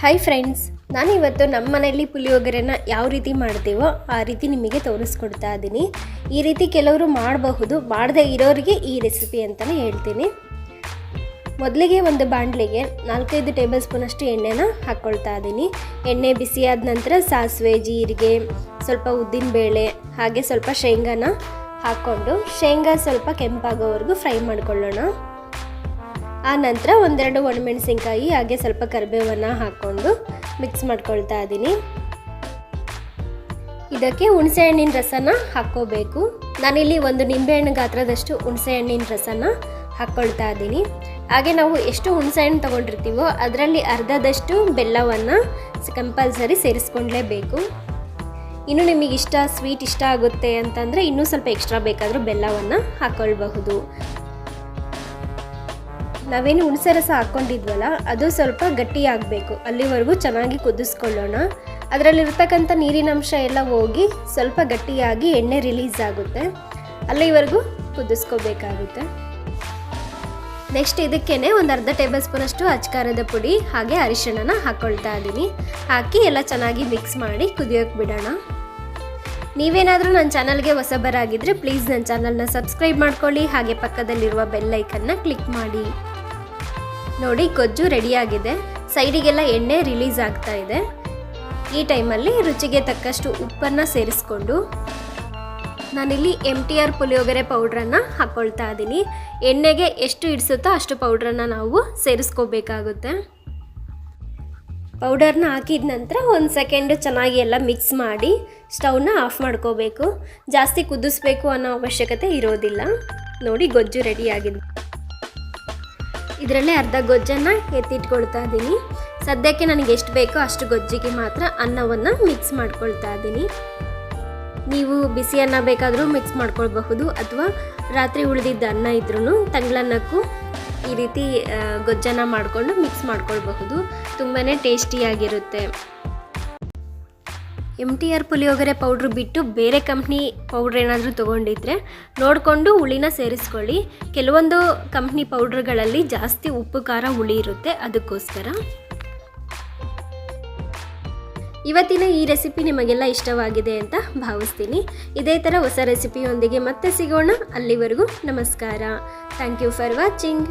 Hi friends ನಾನಿವತ್ತು ನಮ್ಮ ಮನೆಯಲ್ಲಿ ಪುಳಿಯೋಗರೆನ ಯಾವ ರೀತಿ ಮಾಡ್ತೀವೋ ಆ ರೀತಿ ನಿಮಗೆ ತೋರಿಸ್ಕೊಡ್ತಾ ಇದ್ದೀನಿ. ಈ ರೀತಿ ಕೆಲವರು ಮಾಡಬಹುದು ಮಾಡದೇ ಇರೋರಿಗೆ ಈ ರೆಸಿಪಿ ಅಂತಲೇ ಹೇಳ್ತೀನಿ. ಮೊದಲಿಗೆ ಒಂದು ಬಾಣಲೆಗೆ ನಾಲ್ಕೈದು ಟೇಬಲ್ ಸ್ಪೂನಷ್ಟು ಎಣ್ಣೆನ ಹಾಕ್ಕೊಳ್ತಾ ಇದ್ದೀನಿ. ಎಣ್ಣೆ ಬಿಸಿಯಾದ ನಂತರ ಸಾಸಿವೆ, ಜೀರಿಗೆ, ಸ್ವಲ್ಪ ಉದ್ದಿನಬೇಳೆ ಹಾಗೆ ಸ್ವಲ್ಪ ಶೇಂಗಾನ ಹಾಕ್ಕೊಂಡು ಶೇಂಗಾ ಸ್ವಲ್ಪ ಕೆಂಪಾಗೋವರೆಗೂ ಫ್ರೈ ಮಾಡ್ಕೊಳ್ಳೋಣ. ಆ ನಂತರ ಒಂದೆರಡು ಒಣಮೆಣಸಿನ್ಕಾಯಿ, ಹಾಗೆ ಸ್ವಲ್ಪ ಕರಿಬೇವನ್ನು ಹಾಕ್ಕೊಂಡು ಮಿಕ್ಸ್ ಮಾಡ್ಕೊಳ್ತಾ ಇದ್ದೀನಿ. ಇದಕ್ಕೆ ಹುಣಸೆ ಹಣ್ಣಿನ ರಸನ ಹಾಕ್ಕೋಬೇಕು. ನಾನಿಲ್ಲಿ ಒಂದು ನಿಂಬೆಹಣ್ಣು ಗಾತ್ರದಷ್ಟು ಹುಣಸೆ ಹಣ್ಣಿನ ರಸನ ಹಾಕ್ಕೊಳ್ತಾ ಇದ್ದೀನಿ. ಹಾಗೆ ನಾವು ಎಷ್ಟು ಹುಣಸೆ ಹಣ್ಣು ತೊಗೊಂಡಿರ್ತೀವೋ ಅದರಲ್ಲಿ ಅರ್ಧದಷ್ಟು ಬೆಲ್ಲವನ್ನು ಕಂಪಲ್ಸರಿ ಸೇರಿಸ್ಕೊಂಡ್ಲೇಬೇಕು. ಇನ್ನು ನಿಮಗೆ ಇಷ್ಟ ಸ್ವೀಟ್ ಇಷ್ಟ ಆಗುತ್ತೆ ಅಂತಂದರೆ ಇನ್ನೂ ಸ್ವಲ್ಪ ಎಕ್ಸ್ಟ್ರಾ ಬೇಕಾದರೂ ಬೆಲ್ಲವನ್ನು ಹಾಕ್ಕೊಳ್ಬಹುದು. ನಾವೇನು ಹುಣಸೆ ರಸ ಹಾಕ್ಕೊಂಡಿದ್ವಲ್ಲ, ಅದು ಸ್ವಲ್ಪ ಗಟ್ಟಿಯಾಗಬೇಕು. ಅಲ್ಲಿವರೆಗೂ ಚೆನ್ನಾಗಿ ಕುದಿಸ್ಕೊಳ್ಳೋಣ. ಅದರಲ್ಲಿರ್ತಕ್ಕಂಥ ನೀರಿನಂಶ ಎಲ್ಲ ಹೋಗಿ ಸ್ವಲ್ಪ ಗಟ್ಟಿಯಾಗಿ ಎಣ್ಣೆ ರಿಲೀಸ್ ಆಗುತ್ತೆ. ಅಲ್ಲಿವರೆಗೂ ಕುದಿಸ್ಕೋಬೇಕಾಗುತ್ತೆ. ನೆಕ್ಸ್ಟ್ ಇದಕ್ಕೇನೆ ಒಂದು ಅರ್ಧ ಟೇಬಲ್ ಸ್ಪೂನಷ್ಟು ಅಚ್ಕಾರದ ಪುಡಿ, ಹಾಗೆ ಅರಿಶಿಣನ ಹಾಕ್ಕೊಳ್ತಾ ಇದ್ದೀನಿ. ಹಾಕಿ ಎಲ್ಲ ಚೆನ್ನಾಗಿ ಮಿಕ್ಸ್ ಮಾಡಿ ಕುದಿಯೋಕೆ ಬಿಡೋಣ. ನೀವೇನಾದರೂ ನನ್ನ ಚಾನಲ್ಗೆ ಹೊಸಬರಾಗಿದ್ದರೆ ಪ್ಲೀಸ್ ನನ್ನ ಚಾನಲ್ನ ಸಬ್ಸ್ಕ್ರೈಬ್ ಮಾಡ್ಕೊಳ್ಳಿ. ಹಾಗೆ ಪಕ್ಕದಲ್ಲಿರುವ ಬೆಲ್ಲೈಕನ್ನ ಕ್ಲಿಕ್ ಮಾಡಿ. ನೋಡಿ ಗೊಜ್ಜು ರೆಡಿಯಾಗಿದೆ. ಸೈಡಿಗೆಲ್ಲ ಎಣ್ಣೆ ರಿಲೀಸ್ ಆಗ್ತಾ ಇದೆ. ಈ ಟೈಮಲ್ಲಿ ರುಚಿಗೆ ತಕ್ಕಷ್ಟು ಉಪ್ಪನ್ನು ಸೇರಿಸ್ಕೊಂಡು ನಾನಿಲ್ಲಿ ಎಂ ಟಿ ಆರ್ ಪುಳಿಯೋಗರೆ ಪೌಡ್ರನ್ನು ಹಾಕ್ಕೊಳ್ತಾ ಇದ್ದೀನಿ. ಎಣ್ಣೆಗೆ ಎಷ್ಟು ಇಡಿಸುತ್ತೋ ಅಷ್ಟು ಪೌಡ್ರನ್ನು ನಾವು ಸೇರಿಸ್ಕೋಬೇಕಾಗುತ್ತೆ. ಪೌಡರ್ನ ಹಾಕಿದ ನಂತರ ಒಂದು ಸೆಕೆಂಡು ಚೆನ್ನಾಗಿ ಎಲ್ಲ ಮಿಕ್ಸ್ ಮಾಡಿ ಸ್ಟವ್ನ ಆಫ್ ಮಾಡ್ಕೋಬೇಕು. ಜಾಸ್ತಿ ಕುದಿಸ್ಬೇಕು ಅನ್ನೋ ಅವಶ್ಯಕತೆ ಇರೋದಿಲ್ಲ. ನೋಡಿ ಗೊಜ್ಜು ರೆಡಿಯಾಗಿದೆ. ಇದರಲ್ಲೇ ಅರ್ಧ ಗೊಜ್ಜನ್ನು ಎತ್ತಿಟ್ಕೊಳ್ತಾ ಇದ್ದೀನಿ. ಸದ್ಯಕ್ಕೆ ನನಗೆ ಎಷ್ಟು ಬೇಕೋ ಅಷ್ಟು ಗೊಜ್ಜಿಗೆ ಮಾತ್ರ ಅನ್ನವನ್ನು ಮಿಕ್ಸ್ ಮಾಡ್ಕೊಳ್ತಾ ಇದ್ದೀನಿ. ನೀವು ಬಿಸಿ ಅನ್ನ ಬೇಕಾದರೂ ಮಿಕ್ಸ್ ಮಾಡ್ಕೊಳ್ಬಹುದು ಅಥವಾ ರಾತ್ರಿ ಉಳಿದಿದ್ದ ಅನ್ನ ಇದ್ರೂ ತಂಗ್ಳನ್ನಕ್ಕೂ ಈ ರೀತಿ ಗೊಜ್ಜನ್ನು ಮಾಡಿಕೊಂಡು ಮಿಕ್ಸ್ ಮಾಡ್ಕೊಳ್ಬಹುದು. ತುಂಬಾ ಟೇಸ್ಟಿಯಾಗಿರುತ್ತೆ M T R puliyogare powder ಬಿಟ್ಟು ಬೇರೆ ಕಂಪ್ನಿ ಪೌಡ್ರ್ ಏನಾದರೂ ತೊಗೊಂಡಿದ್ರೆ ನೋಡಿಕೊಂಡು ಹುಳಿನ ಸೇರಿಸ್ಕೊಳ್ಳಿ. ಕೆಲವೊಂದು ಕಂಪ್ನಿ ಪೌಡ್ರ್ಗಳಲ್ಲಿ ಜಾಸ್ತಿ ಉಪ್ಪು, ಖಾರ, ಹುಳಿ ಇರುತ್ತೆ. ಅದಕ್ಕೋಸ್ಕರ ಇವತ್ತಿನ ಈ ರೆಸಿಪಿ ನಿಮಗೆಲ್ಲ ಇಷ್ಟವಾಗಿದೆ ಅಂತ ಭಾವಿಸ್ತೀನಿ. ಇದೇ ಥರ ಹೊಸ ರೆಸಿಪಿಯೊಂದಿಗೆ ಮತ್ತೆ ಸಿಗೋಣ. ಅಲ್ಲಿವರೆಗೂ ನಮಸ್ಕಾರ. Thank you for watching